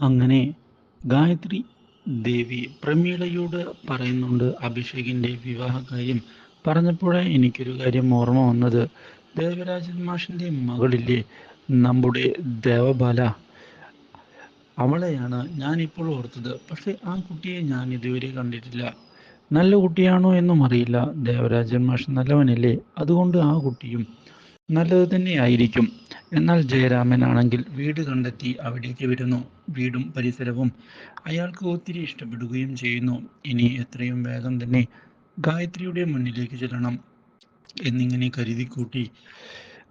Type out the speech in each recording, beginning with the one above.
അങ്ങനെ ഗായത്രി ദേവി പ്രമീളയോട് പറയുന്നുണ്ട് അഭിഷേകിന്റെ വിവാഹ കാര്യം. പറഞ്ഞപ്പോഴേ എനിക്കൊരു കാര്യം ഓർമ്മ വന്നത്. ദേവരാജൻ മാഷിന്റെ മകളില്ലേ? നമ്മുടെ ദേവബാല. അവളെയാണ് ഞാനിപ്പോൾ ഓർത്തത്. പക്ഷെ ആ കുട്ടിയെ ഞാൻ ഇതുവരെ കണ്ടിട്ടില്ല. നല്ല കുട്ടിയാണോ എന്നും അറിയില്ല. ദേവരാജൻ മാഷ് നല്ലവനല്ലേ? അതുകൊണ്ട് ആ കുട്ടിയും നല്ലത് തന്നെയായിരിക്കും. എന്നാൽ ജയരാമൻ ആണെങ്കിൽ വീട് കണ്ടെത്തി അവിടേക്ക് വരുന്നു. വീടും പരിസരവും അയാൾക്ക് ഒത്തിരി ഇഷ്ടപ്പെടുകയും ചെയ്യുന്നു. ഇനി എത്രയും വേഗം തന്നെ ഗായത്രിയുടെ മുന്നിലേക്ക് ചെല്ലണം എന്നിങ്ങനെ കരുതി കൂട്ടി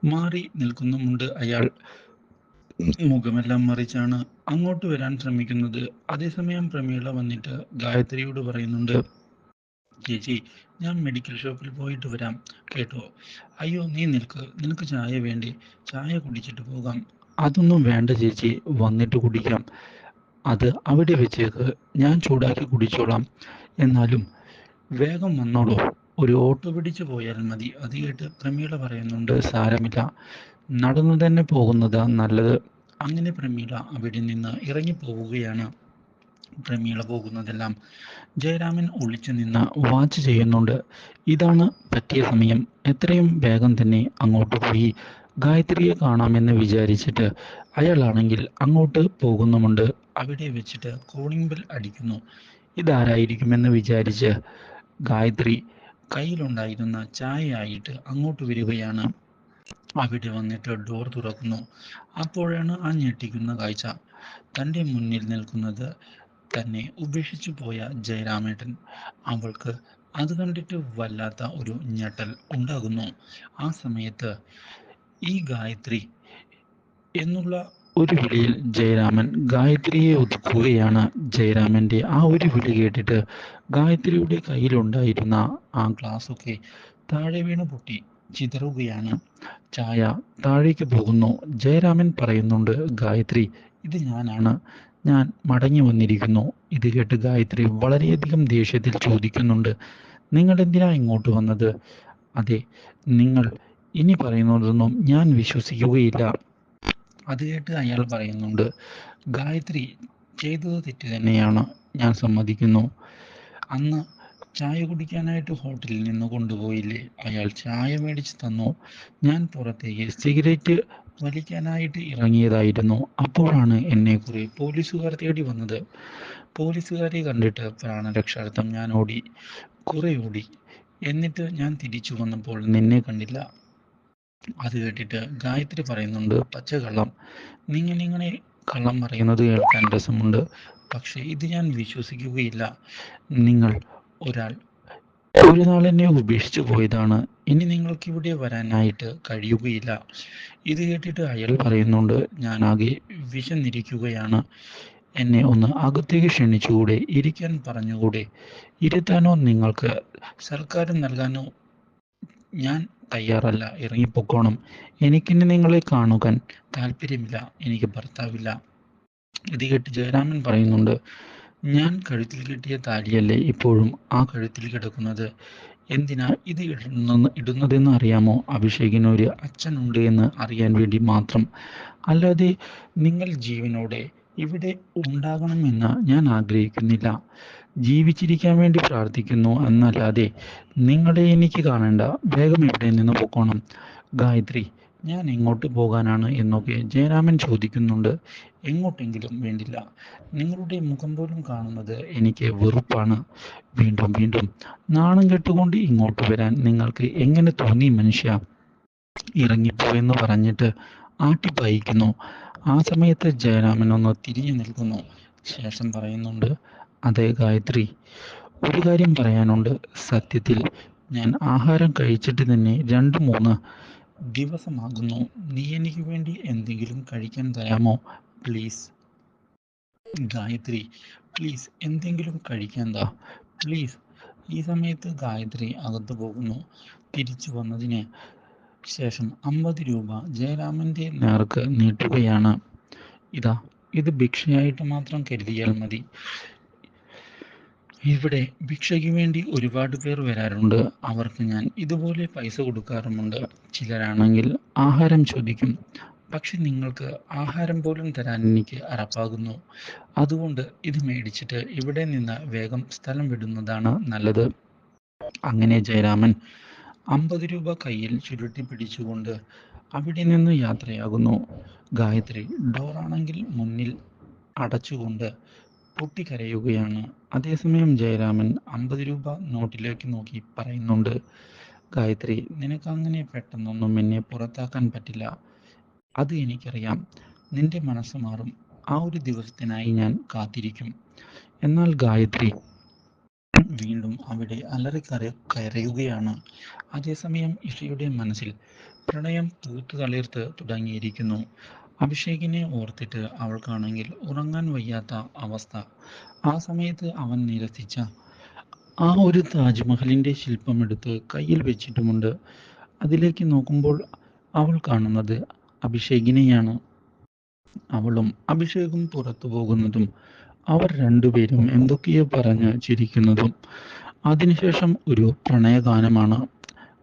മാറി നിൽക്കുന്നുമുണ്ട് അയാൾ. മുഖമെല്ലാം മറിച്ചാണ് അങ്ങോട്ട് വരാൻ ശ്രമിക്കുന്നത്. അതേസമയം പ്രമീള വന്നിട്ട് ഗായത്രിയോട് പറയുന്നുണ്ട് ചേച്ചി ഞാൻ മെഡിക്കൽ ഷോപ്പിൽ പോയിട്ട് വരാം. കേട്ടോ? അയ്യോ നീ നിൽക്ക്. നിനക്ക് ചായ വേണ്ടേ? ചായ കുടിച്ചിട്ട് പോകാം. അതൊന്നും വേണ്ട ചേച്ചി. വന്നിട്ട് കുടിക്കാം. അത് അവിടെ വെച്ചേക്ക് ഞാൻ ചൂടാക്കി കുടിച്ചോളാം. എന്നാലും വേഗം വന്നോളൂ. ഒരു ഓട്ടോ പിടിച്ചു പോയാൽ മതി. അത് കേട്ട് പ്രമീള പറയുന്നുണ്ട് സാരമില്ല. നടന്നു തന്നെ പോകുന്നതാ നല്ലത്. അങ്ങനെ പ്രമീള അവിടെ നിന്ന് ഇറങ്ങി പോവുകയാണ് പ്രമീള പോകുന്നതെല്ലാം ജയരാമൻ ഒളിച്ചു നിന്ന് വാച്ച് ചെയ്യുന്നുണ്ട്. ഇതാണ് പറ്റിയ സമയം. എത്രയും വേഗം തന്നെ അങ്ങോട്ട് പോയി. ഗായത്രിയെ കാണാമെന്ന് വിചാരിച്ചിട്ട് അയാളാണെങ്കിൽ അങ്ങോട്ട് പോകുന്നുമുണ്ട്. അവിടെ വെച്ചിട്ട് കോളിംഗ് ബെൽ അടിക്കുന്നു. ഇതാരായിരിക്കുമെന്ന് വിചാരിച്ച് ഗായത്രി കയ്യിലുണ്ടായിരുന്ന ചായയായിട്ട് അങ്ങോട്ട് വരികയാണ്. അവിടെ വന്നിട്ട് ഡോർ തുറക്കുന്നു. അപ്പോഴാണ് ആ ഞെട്ടിക്കുന്ന കാഴ്ച. തന്റെ മുന്നിൽ നിൽക്കുന്നത് തന്നെ ഉപേക്ഷിച്ചു പോയ ജയരാമേട്ടൻ അവൾക്ക് അത് കണ്ടിട്ട് വല്ലാത്ത ഒരു ഞെട്ടൽ ഉണ്ടാകുന്നു. ആ സമയത്ത് ഈ ഗായത്രി എന്നുള്ള ഒരു വിളിയിൽ ജയരാമൻ ഗായത്രിയെ ഒതുക്കുകയാണ്. ജയരാമന്റെ ആ ഒരു വിളി കേട്ടിട്ട് ഗായത്രിയുടെ കയ്യിലുണ്ടായിരുന്ന ആ ഗ്ലാസ്സൊക്കെ താഴെ വീണ് പൊട്ടി ചിതറുകയാണ്. ചായ താഴേക്ക് പോകുന്നു. ജയരാമൻ പറയുന്നുണ്ട് ഗായത്രി ഇത് ഞാനാണ്. ഞാൻ മടങ്ങി വന്നിരിക്കുന്നു. ഇത് കേട്ട് ഗായത്രി വളരെയധികം ദേഷ്യത്തിൽ ചോദിക്കുന്നുണ്ട്. നിങ്ങൾ എന്തിനാ ഇങ്ങോട്ട് വന്നത്? അതെ നിങ്ങൾ ഇനി പറയുന്നതൊന്നും ഞാൻ വിശ്വസിക്കുകയില്ല. അത് കേട്ട് അയാൾ പറയുന്നുണ്ട് ഗായത്രി ചെയ്തത് തെറ്റ് തന്നെയാണ്. ഞാൻ സമ്മതിക്കുന്നു. അന്ന് ചായ കുടിക്കാനായിട്ട് ഹോട്ടലിൽ നിന്ന് കൊണ്ടുപോയില്ലേ? അയാൾ ചായ മേടിച്ച് തന്നു. ഞാൻ പുറത്തേക്ക് സിഗരറ്റ് വലിക്കാനായിട്ട് ഇറങ്ങിയതായിരുന്നു. അപ്പോഴാണ് എന്നെ കുറെ പോലീസുകാർ തേടി വന്നത്. പോലീസുകാരെ കണ്ടിട്ട് പ്രാണരക്ഷാർത്ഥം ഞാൻ ഓടി കുറെ ഓടി. എന്നിട്ട് ഞാൻ തിരിച്ചു വന്നപ്പോൾ നിന്നെ കണ്ടില്ല. അത് കേട്ടിട്ട് ഗായത്രി പറയുന്നുണ്ട് പച്ചക്കള്ളം നിങ്ങൾ ഇങ്ങനെ കള്ളം പറയുന്നത് കേൾക്കാൻ രസമുണ്ട്. പക്ഷേ ഇത് ഞാൻ വിശ്വസിക്കുകയില്ല. നിങ്ങൾ ഒരാൾ ഒരു നാൾ എന്നെ ഉപേക്ഷിച്ചു പോയതാണ്. ഇനി നിങ്ങൾക്ക് ഇവിടെ വരാനായിട്ട് കഴിയുകയില്ല. ഇത് കേട്ടിട്ട് അയാൾ പറയുന്നുണ്ട് ഞാൻ ആകെ വിശന്നിരിക്കുകയാണ്. എന്നെ ഒന്ന് അകത്തേക്ക് ക്ഷണിച്ചുകൂടെ ഇരിക്കാൻ പറഞ്ഞുകൂടെ? ഇരുത്താനോ നിങ്ങൾക്ക്? സർക്കാർ നൽകാനോ ഞാൻ തയ്യാറല്ല. ഇറങ്ങിപ്പോക്കോണം. എനിക്കിനി നിങ്ങളെ കാണുവാൻ താല്പര്യമില്ല എനിക്ക് ഭർത്താവില്ല. ഇത് കേട്ട് ജയരാമൻ പറയുന്നുണ്ട് ഞാൻ കഴുത്തിൽ കെട്ടിയ താലിയല്ലേ ഇപ്പോഴും ആ കഴുത്തിൽ കിടക്കുന്നത്? എന്തിനാ ഇത് ഇടുന്ന ഇടുന്നതെന്ന് അറിയാമോ? അഭിഷേകിന് ഒരു അച്ഛനുണ്ട് എന്ന് അറിയാൻ വേണ്ടി മാത്രം. അല്ലാതെ നിങ്ങൾ ജീവനോടെ ഇവിടെ ഉണ്ടാകണമെന്ന് ഞാൻ ആഗ്രഹിക്കുന്നില്ല. ജീവിച്ചിരിക്കാൻ വേണ്ടി പ്രാർത്ഥിക്കുന്നു എന്നല്ലാതെ നിങ്ങളെ എനിക്ക് കാണേണ്ട. വേഗം ഇവിടെ നിന്ന് പൊക്കോണം. ഗായത്രി ഞാൻ എങ്ങോട്ട് പോകാനാണ് എന്നൊക്കെ ജയരാമൻ ചോദിക്കുന്നുണ്ട്. എങ്ങോട്ടെങ്കിലും വേണ്ടില്ല. നിങ്ങളുടെ മുഖം പോലും കാണുന്നത് എനിക്ക് വെറുപ്പാണ്. വീണ്ടും വീണ്ടും നാണം കെട്ടുകൊണ്ട് ഇങ്ങോട്ട് വരാൻ നിങ്ങൾക്ക് എങ്ങനെ തോന്നി മനുഷ്യ? ഇറങ്ങിപ്പോയെന്ന് പറഞ്ഞിട്ട് ആട്ടിപ്പായിക്കുന്നു ആ സമയത്ത് ജയരാമൻ ഒന്ന് തിരിഞ്ഞു നിൽക്കുന്നു. ശേഷം പറയുന്നുണ്ട് അതേ ഗായത്രി ഒരു കാര്യം പറയാനുണ്ട്. സത്യത്തിൽ ഞാൻ ആഹാരം കഴിച്ചിട്ട് തന്നെ രണ്ട് മൂന്ന് ദിവസമാകുന്നു. നീ എനിക്ക് വേണ്ടി എന്തെങ്കിലും കഴിക്കാൻ തരാമോ? പ്ലീസ് ഗായത്രി പ്ലീസ് എന്തെങ്കിലും കഴിക്കാൻ താ. പ്ലീസ് ഈ സമയത്ത് ഗായത്രി അകത്ത് പോകുന്നു. തിരിച്ചു വന്നതിന് ശേഷം അമ്പത് രൂപ ജയരാമന്റെ നേർക്ക് നീട്ടുകയാണ്. ഇതാ ഇത് ഭിക്ഷയായിട്ട് മാത്രം കരുതിയാൽ മതി. ഇവിടെ ഭിക്ഷയ്ക്ക് വേണ്ടി ഒരുപാട് പേർ വരാറുണ്ട്. അവർക്ക് ഞാൻ ഇതുപോലെ പൈസ കൊടുക്കാറുമുണ്ട്. ചിലരാണെങ്കിൽ ആഹാരം ചോദിക്കും. പക്ഷെ നിങ്ങൾക്ക് ആഹാരം പോലും തരാൻ എനിക്ക് അറപ്പാകുന്നു. അതുകൊണ്ട് ഇത് മേടിച്ചിട്ട് ഇവിടെ നിന്ന് വേഗം സ്ഥലം വിടുന്നതാണ് നല്ലത്. അങ്ങനെ ജയരാമൻ അമ്പത് രൂപ കയ്യിൽ ചുരുട്ടി പിടിച്ചുകൊണ്ട് അവിടെ നിന്ന് യാത്രയാകുന്നു. ഗായത്രി ഡോറാണെങ്കിൽ മുന്നിൽ അടച്ചുകൊണ്ട് പൊട്ടിക്കരയുകയാണ്. അതേസമയം ജയരാമൻ അമ്പത് രൂപ നോട്ടിലേക്ക് നോക്കി പറയുന്നുണ്ട് ഗായത്രി നിനക്ക് അങ്ങനെ പെട്ടെന്നൊന്നും എന്നെ പുറത്താക്കാൻ പറ്റില്ല. അത് എനിക്കറിയാം. നിന്റെ മനസ്സ് മാറും. ആ ഒരു ദിവസത്തിനായി ഞാൻ കാത്തിരിക്കും. എന്നാൽ ഗായത്രി വീണ്ടും അവിടെ അലറി കര കരയുകയാണ്. അതേസമയം ഇഷയുടെ മനസ്സിൽ പ്രണയം തൂത്തു തളിർത്ത് തുടങ്ങിയിരിക്കുന്നു. അഭിഷേകിനെ ഓർത്തിട്ട് അവൾക്കാണെങ്കിൽ ഉറങ്ങാൻ വയ്യാത്ത അവസ്ഥ. ആ സമയത്ത് അവൻ നിരസിച്ച ആ ഒരു താജ്മഹലിന്റെ ശില്പമെടുത്ത് കയ്യിൽ വെച്ചിട്ടുമുണ്ട്. അതിലേക്ക് നോക്കുമ്പോൾ അവൾ കാണുന്നത് അഭിഷേകിനെയാണ്. അവളും അഭിഷേകും പുറത്തു പോകുന്നതും അവർ രണ്ടുപേരും എന്തൊക്കെയോ പറഞ്ഞ് ചിരിക്കുന്നതും അതിനുശേഷം ഒരു പ്രണയഗാനമാണ്.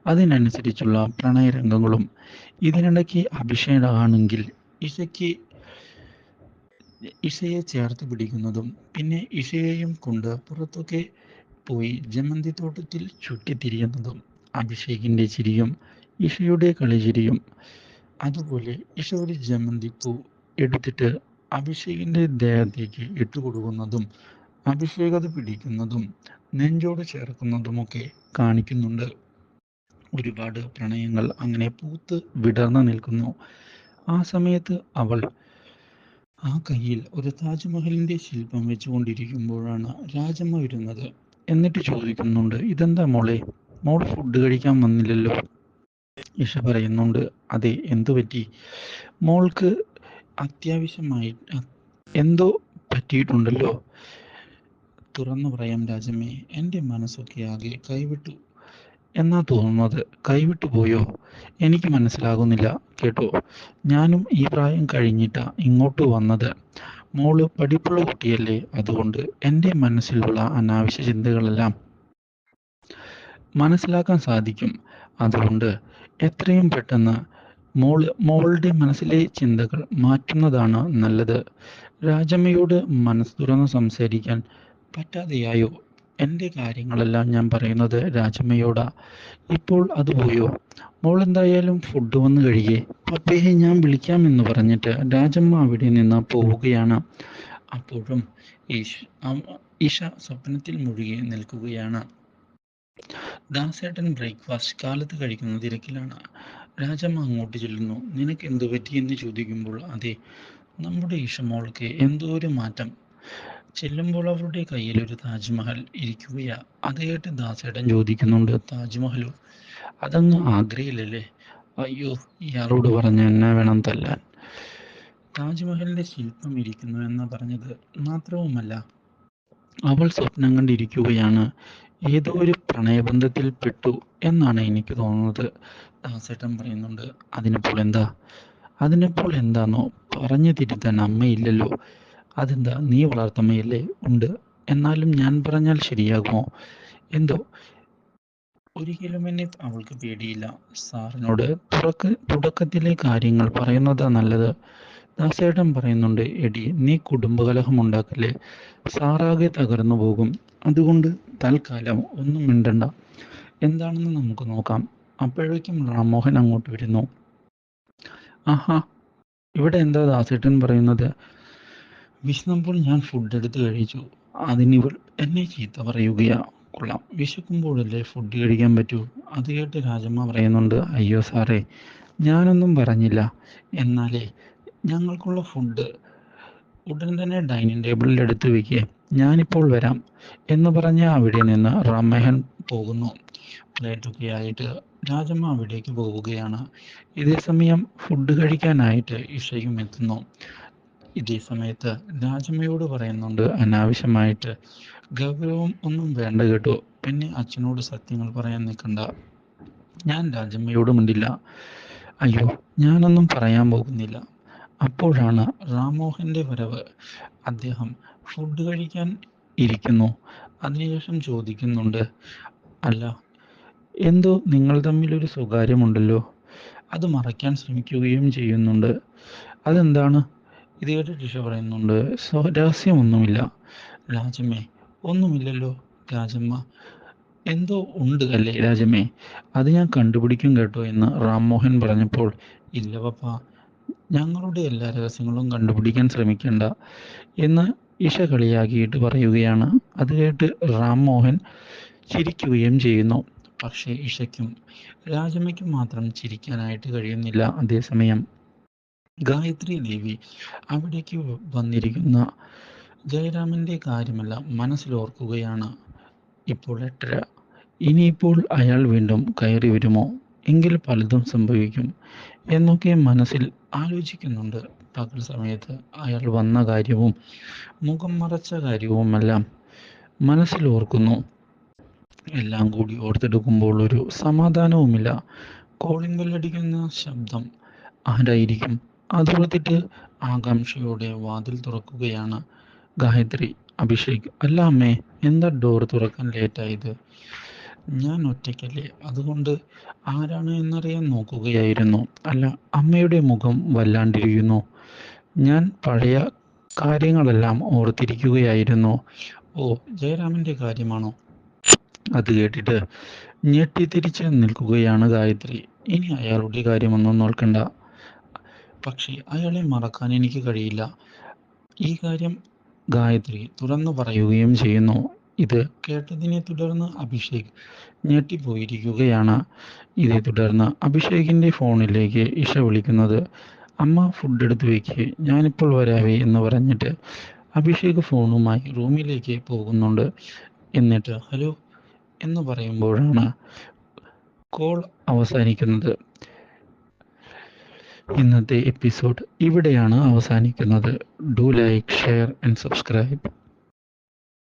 അതിനനുസരിച്ചുള്ള പ്രണയരംഗങ്ങളും ഇതിനിടയ്ക്ക് അഭിഷേകാണെങ്കിൽ ഇഷയ്ക്ക് ഇഷയെ ചേർത്ത് പിടിക്കുന്നതും പിന്നെ ഇഷയെയും കൊണ്ട് പുറത്തൊക്കെ പോയി ജമന്തി തോട്ടത്തിൽ ചുറ്റിത്തിരിയുന്നതും അഭിഷേകിന്റെ ചിരിയും ഇഷയുടെ കളിചിരിയും. അതുപോലെ ഇഷ ഒരു ജമന്തിപ്പൂ എടുത്തിട്ട് അഭിഷേകിന്റെ ദേഹത്തേക്ക് ഇട്ടുകൊടുക്കുന്നതും അഭിഷേക് പിടിക്കുന്നതും നെഞ്ചോട് ചേർക്കുന്നതുമൊക്കെ കാണിക്കുന്നുണ്ട്. ഒരുപാട് പ്രണയങ്ങൾ അങ്ങനെ പൂത്ത് വിടർന്നു നിൽക്കുന്നു. ആ സമയത്ത് അവൾ ആ കയ്യിൽ ഒരു താജ്മഹലിന്റെ ശില്പം വെച്ചുകൊണ്ടിരിക്കുമ്പോഴാണ് രാജമ്മ വരുന്നത്. എന്നിട്ട് ചോദിക്കുന്നുണ്ട് ഇതെന്താ മോളെ? മോൾ ഫുഡ് കഴിക്കാൻ വന്നില്ലല്ലോ. ഇഷ പറയുന്നുണ്ട് അതെ എന്തു പറ്റി? മോൾക്ക് അത്യാവശ്യമായി എന്തോ പറ്റിയിട്ടുണ്ടല്ലോ. തുറന്നു പറയാം രാജമ്മേ എന്റെ മനസ്സൊക്കെ ആകെ കൈവിട്ടു. എന്നാ തോന്നുന്നത്? കൈവിട്ടു പോയോ? എനിക്ക് മനസ്സിലാകുന്നില്ല. കേട്ടോ ഞാനും ഈ പ്രായം കഴിഞ്ഞിട്ടാ ഇങ്ങോട്ട് വന്നത്. മോൾ പഠിപ്പുള്ള കുട്ടിയല്ലേ അതുകൊണ്ട് എന്റെ മനസ്സിലുള്ള അനാവശ്യ ചിന്തകളെല്ലാം മനസ്സിലാക്കാൻ സാധിക്കും. അതുകൊണ്ട് എത്രയും പെട്ടെന്ന് മോൾ മോളുടെ മനസ്സിലെ ചിന്തകൾ മാറ്റുന്നതാണ് നല്ലത്. രാജമ്മയോട് മനസ്സ് തുറന്ന് സംസാരിക്കാൻ പറ്റാതെയായോ? എന്റെ കാര്യങ്ങളെല്ലാം ഞാൻ പറയുന്നത് രാജമ്മയോടാ. ഇപ്പോൾ അത് പോയോ? മോൾ എന്തായാലും ഫുഡ് വന്ന് കഴിയേ. പപ്പയെ ഞാൻ വിളിക്കാം എന്ന് പറഞ്ഞിട്ട് രാജമ്മ അവിടെ നിന്ന് പോവുകയാണ്. അപ്പോഴും ഈശ ഈശ സ്വപ്നത്തിൽ മുഴുകി നിൽക്കുകയാണ്. ദാസേട്ടൻ ബ്രേക്ക്ഫാസ്റ്റ് കാലത്ത് കഴിക്കുന്ന തിരക്കിലാണ്. രാജമ്മ അങ്ങോട്ട് ചെല്ലുന്നു. നിനക്ക് എന്തു പറ്റി? എന്ന് ചോദിക്കുമ്പോൾ അതെ നമ്മുടെ ഈഷമോൾക്ക് എന്തോ ഒരു മാറ്റം. ചെല്ലുമ്പോൾ അവരുടെ കയ്യിൽ ഒരു താജ്മഹൽ ഇരിക്കുകയാ. അത് കേട്ട് ദാസേട്ടൻ ചോദിക്കുന്നുണ്ട് താജ്മഹലോ? അതങ്ങ് ആഗ്രയിലല്ലേ അയ്യോ ഇയാളോട് പറഞ്ഞ എന്നെ വേണം തല്ലാൻ. താജ്മഹലിന്റെ ശില്പം ഇരിക്കുന്നു എന്ന് പറഞ്ഞത് മാത്രവുമല്ല അവൾ സ്വപ്നം കണ്ടിരിക്കുകയാണ്. ഏതോ ഒരു പ്രണയബന്ധത്തിൽ പെട്ടു എന്നാണ് എനിക്ക് തോന്നുന്നത് ദാസേട്ടൻ പറയുന്നുണ്ട്. അതിനിപ്പോൾ എന്താ അതിനിപ്പോൾ എന്താണോ പറഞ്ഞു തിരുത്താൻ അമ്മയില്ലല്ലോ. അതെന്താ? നീ വളർത്തമ്മയല്ലേ ഉണ്ട്. എന്നാലും ഞാൻ പറഞ്ഞാൽ ശരിയാകുമോ? എന്തോ? ഒരിക്കലും എന്നെ അവൾക്ക് പേടിയില്ല. സാറിനോട് തുറക്ക തുടക്കത്തിലെ കാര്യങ്ങൾ പറയുന്നതാ നല്ലത്. ദാസേട്ടൻ പറയുന്നുണ്ട് എടി നീ കുടുംബകലഹം ഉണ്ടാക്കല്ലേ? സാറാകെ തകർന്നു പോകും. അതുകൊണ്ട് തൽക്കാലം ഒന്നും മിണ്ടണ്ട. എന്താണെന്ന് നമുക്ക് നോക്കാം. അപ്പോഴേക്കും റാംമോഹൻ അങ്ങോട്ട് വരുന്നു. ആഹാ ഇവിടെ എന്താ ദാസേട്ടൻ പറയുന്നത്? വിശന്നപ്പോൾ ഞാൻ ഫുഡ് എടുത്ത് കഴിച്ചു. അതിനിവൾ എന്നെ ചീത്ത പറയുകയാ. കൊള്ളാം. വിശക്കുമ്പോഴല്ലേ ഫുഡ് കഴിക്കാൻ പറ്റൂ? അത് കേട്ട് രാജമ്മ പറയുന്നുണ്ട് അയ്യോ സാറേ ഞാനൊന്നും പറഞ്ഞില്ല. എന്നാലേ ഞങ്ങൾക്കുള്ള ഫുഡ് ഉടൻ തന്നെ ഡൈനിങ് ടേബിളിൽ എടുത്ത് വെക്കേ. ഞാനിപ്പോൾ വരാം. എന്ന് പറഞ്ഞ് അവിടെ നിന്ന് റാമേഹൻ പോകുന്നു. പ്ലേറ്റൊക്കെ ആയിട്ട് രാജമ്മ അവിടേക്ക് പോവുകയാണ്. ഇതേ സമയം ഫുഡ് കഴിക്കാനായിട്ട് ഇഷയും എത്തുന്നു. ഇതേ സമയത്ത് രാജമ്മയോട് പറയുന്നുണ്ട് അനാവശ്യമായിട്ട് ഗൗരവം ഒന്നും വേണ്ട കേട്ടോ. പിന്നെ അച്ഛനോട് സത്യങ്ങൾ പറയാൻ നിൽക്കണ്ട. ഞാൻ രാജമ്മയോട് മിണ്ടില്ല. അയ്യോ ഞാനൊന്നും പറയാൻ പോകുന്നില്ല. അപ്പോഴാണ് റാമോഹന്റെ വരവ്. അദ്ദേഹം ഫുഡ് കഴിക്കാൻ ഇരിക്കുന്നു. അതിനുശേഷം ചോദിക്കുന്നുണ്ട് അല്ല എന്തോ നിങ്ങൾ തമ്മിലൊരു സ്വകാര്യമുണ്ടല്ലോ. അത് മറയ്ക്കാൻ ശ്രമിക്കുകയും ചെയ്യുന്നുണ്ട്. അതെന്താണ്? ഇത് ഇഷ പറയുന്നുണ്ട് സോ രഹസ്യമൊന്നുമില്ല. രാജമ്മേ ഒന്നുമില്ലല്ലോ രാജമ്മ. എന്തോ ഉണ്ട് അല്ലേ രാജമ്മേ? അത് ഞാൻ കണ്ടുപിടിക്കും കേട്ടോ എന്ന് റാംമോഹൻ പറഞ്ഞപ്പോൾ ഇല്ല പപ്പ. ഞങ്ങളുടെ എല്ലാ രഹസ്യങ്ങളും കണ്ടുപിടിക്കാൻ ശ്രമിക്കണ്ട എന്ന് ഇഷ കളിയാക്കിയിട്ട് പറയുകയാണ്. അത് കേട്ട് റാംമോഹൻ ചിരിക്കുകയും ചെയ്യുന്നു. പക്ഷേ ഇഷയ്ക്കും രാജമ്മയ്ക്കും മാത്രം ചിരിക്കാനായിട്ട് കഴിയുന്നില്ല അതേസമയം. ഗായത്രി ദേവി അവിടേക്ക് വന്നിരിക്കുന്ന ജയരാമന്റെ കാര്യമെല്ലാം മനസ്സിലോർക്കുകയാണ്. ഇപ്പോൾ എട്ടര. ഇനിയിപ്പോൾ അയാൾ വീണ്ടും കയറി വരുമോ? എങ്കിൽ പലതും സംഭവിക്കും എന്നൊക്കെ മനസ്സിൽ ആലോചിക്കുന്നുണ്ട്. പകൽ സമയത്ത് അയാൾ വന്ന കാര്യവും മുഖം മറച്ച കാര്യവുമെല്ലാം മനസ്സിൽ ഓർക്കുന്നു എല്ലാം കൂടി ഓർത്തെടുക്കുമ്പോൾ ഒരു സമാധാനവുമില്ല. കോളിംഗ് ബെല്ലടിക്കുന്ന ശബ്ദം ആരായിരിക്കും? അതോർത്തിട്ട് ആകാംക്ഷയോടെ വാതിൽ തുറക്കുകയാണ്. ഗായത്രി അഭിഷേക് അല്ല അമ്മേ എന്താ ഡോർ തുറക്കാൻ ലേറ്റായത്? ഞാൻ ഒറ്റയ്ക്കല്ലേ. അതുകൊണ്ട് ആരാണ് എന്നറിയാൻ നോക്കുകയായിരുന്നു. അല്ല അമ്മയുടെ മുഖം വല്ലാണ്ടിരിക്കുന്നു. ഞാൻ പഴയ കാര്യങ്ങളെല്ലാം ഓർത്തിരിക്കുകയായിരുന്നു. ഓ ജയരാമന്റെ കാര്യമാണോ? അത് കേട്ടിട്ട് ഞെട്ടിത്തിരിച്ച് നിൽക്കുകയാണ് ഗായത്രി. ഇനി അയാളുടെ കാര്യമൊന്നും നോക്കണ്ട പക്ഷേ അയാളെ മറക്കാൻ എനിക്ക് കഴിയില്ല. ഈ കാര്യം ഗായത്രി തുറന്നു പറയുകയും ചെയ്യുന്നു. ഇത് കേട്ടതിനെ തുടർന്ന് അഭിഷേക് ഞെട്ടിപ്പോയിരിക്കുകയാണ്. ഇതേ തുടർന്ന് അഭിഷേകിന്റെ ഫോണിലേക്ക് ഇഷ വിളിക്കുന്നത് അമ്മ ഫുഡ് എടുത്ത് വയ്ക്ക് ഞാനിപ്പോൾ വരാവേ എന്ന് പറഞ്ഞിട്ട് അഭിഷേക് ഫോണുമായി റൂമിലേക്ക് പോകുന്നുണ്ട്. എന്നിട്ട് ഹലോ എന്ന് പറയുമ്പോഴാണ് കോൾ അവസാനിക്കുന്നത്. ഇന്നത്തെ എപ്പിസോഡ് ഇവിടെയാണ് അവസാനിക്കുന്നത്. Do like share and subscribe.